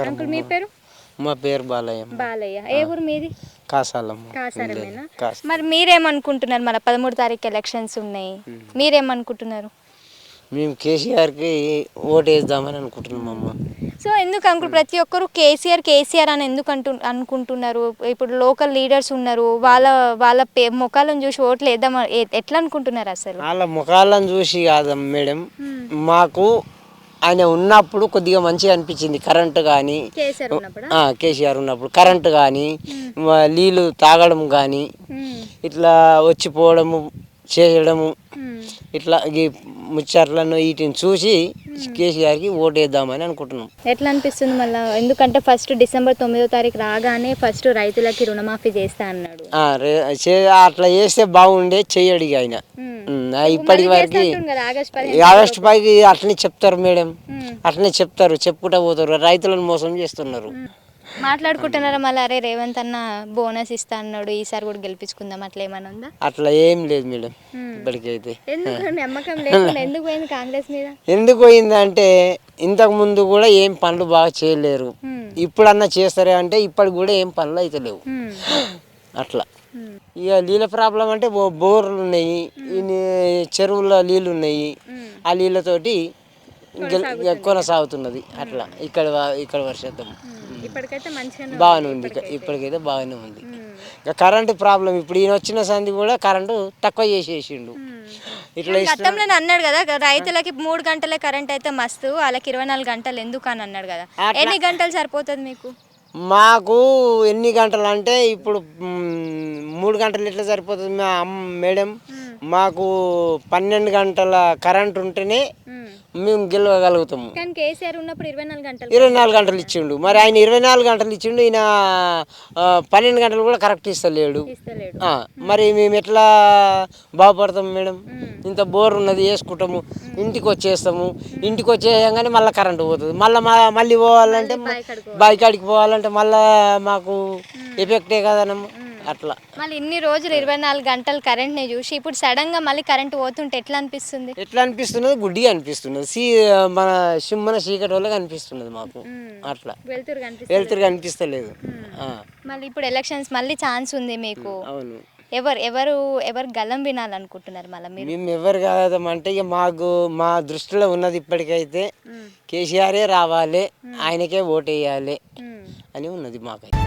Uncle మీ పేరు? మా పేరు బాలయ్య. బాలయ్య. ఏ ఊరు మీది? కాసాలమ్మ. కాసారమేనా కాస మరి మీరేమనుకుంటున్నారు? మన పదమూడు తారీఖు ఎలక్షన్స్ ఉన్నాయి. మీరేమనుకుంటున్నారు? మేము కేసీఆర్కి ఓటు వేద్దామని అనుకుంటున్నాం అమ్మ. సో ఎందుకు అంకుల్? ప్రతి ఒక్కరు కేసీఆర్ కేసీఆర్ అని ఎందుకు అంటు అనుకుంటున్నారు? ఇప్పుడు లోకల్ లీడర్స్ ఉన్నారు. వాళ్ళ వాళ్ళ పే ముఖాలను చూసి ఓట్లు వేద్దాం ఎట్లా అనుకుంటున్నారు అసలు? వాళ్ళ ముఖాలను చూసి కాదమ్మ మేడం. మాకు ఆయన ఉన్నప్పుడు కొద్దిగా మంచిగా అనిపించింది. కరెంటు కానీ కేసీఆర్ ఉన్నప్పుడు? కరెంటు కానీ నీళ్ళు తాగడం కానీ ఇట్లా వచ్చిపోవడము చేయడము ఇట్లా ఈ ముచ్చట్లను వీటిని చూసి కేసీఆర్కి ఓటు వేద్దామని అనుకుంటున్నాం. ఎట్లా అనిపిస్తుంది మళ్ళీ? ఎందుకంటే ఫస్ట్ డిసెంబర్ తొమ్మిదో తారీఖు రాగానే ఫస్ట్ రైతులకి రుణమాఫీ చేస్తా అన్నాడు. అట్లా చేస్తే బాగుండే చెయ్యడు ఇక ఆయన. ఇప్పటి వరకు ఆగస్టు పైకి అట్లనే చెప్తారు మేడం. అట్లనే చెప్తారు చెప్పుకుంటా పోతారు. రైతులను మోసం చేస్తున్నారు. మాట్లాడుకుంటున్నారా మళ్ళీ? అరే రేవంత్ అన్న బోనస్ ఇస్తా అన్నాడు ఈసారి కూడా గెలిపించుకుందాం అట్లా ఏమైనా ఉందా? అట్లా ఏం లేదు మేడం ఇప్పటికైతే. ఎందుకు? నమ్మకం లేకుండా ఎందుకు పోయింది కాంగ్రెస్ మీద? ఎందుకు పోయిందంటే ఇంతకు ముందు కూడా ఏం పనులు బాగా చేయలేరు. ఇప్పుడన్నా చేస్తారే అంటే ఇప్పటికి కూడా ఏం పనులు అయితే లేవు. అట్లా. ఇక నీళ్ళ ప్రాబ్లం అంటే బోర్లు ఉన్నాయి చెరువుల్లో నీళ్ళు ఉన్నాయి ఆ నీళ్ళతోటి కొనసాగుతున్నది. అట్లా ఇక్కడ ఇక్కడ వర్షాతం. ఇప్పటికైతే మంచిగా బాగానే ఉంది. ఇప్పటికైతే. బాగానే ఉంది. ఇక కరెంటు ప్రాబ్లం ఇప్పుడు ఈయన వచ్చిన సంది కూడా కరెంటు తక్కువ చేసేసిండు. ఇట్లా గతంలో అన్నాడు కదా రైతులకి మూడు గంటలే కరెంట్ అయితే మస్తు వాళ్ళకి ఇరవై నాలుగు గంటలు ఎందుకు అని అన్నాడు కదా. ఎన్ని గంటలు సరిపోతుంది మీకు? మాకు ఎన్ని గంటలు అంటే ఇప్పుడు మూడు గంటలు ఎట్లా సరిపోతుంది మా అమ్మ మేడం? మాకు పన్నెండు గంటల కరెంట్ ఉంటేనే మేము. గెలవగలుగుతాము. కానీ కేసీఆర్ ఉన్నప్పుడు ఇరవై నాలుగు గంటలు ఇరవై నాలుగు గంటలు ఇచ్చిండు. మరి ఆయన ఇరవై నాలుగు గంటలు ఇచ్చిండు ఈయన పన్నెండు గంటలు కూడా కరెక్ట్ ఇస్తలేడు. మరి మేము ఎట్లా బాగుపడతాం మేడం? ఇంత బోర్ ఉన్నది వేసుకుంటాము ఇంటికి వచ్చేస్తాము. ఇంటికి వచ్చేయంగానే మళ్ళీ కరెంటు పోతుంది. మళ్ళీ మళ్ళీ పోవాలంటే బావి కాడికి పోవాలంటే మళ్ళీ మాకు ఎఫెక్టే కదనమ్మ అట్లా. మళ్ళీ ఇన్ని రోజులు ఇరవై నాలుగు గంటలు కరెంట్ని చూసి ఇప్పుడు సడన్గా మళ్ళీ కరెంట్ పోతుంటే ఎట్లా అనిపిస్తుంది? ఎట్లా అనిపిస్తున్నది? గుడ్డిగా అనిపిస్తున్నది. సీ మన సిమ్మన చీకటి వల్ల కనిపిస్తున్నది మాకు. అట్లా. వెళ్తురు కనిపిస్తలేదు. మళ్ళీ ఇప్పుడు ఎలక్షన్స్ మళ్ళీ ఛాన్స్ ఉంది మీకు. అవును. ఎవరు ఎవరు ఎవరు గలం వినాలనుకుంటున్నారు మళ్ళీ మీరు? మేము ఎవరు కాదంటే ఇక మాకు మా దృష్టిలో ఉన్నది ఇప్పటికైతే కేసీఆరే రావాలి. ఆయనకే ఓటు వేయాలి అని ఉన్నది మాకైతే.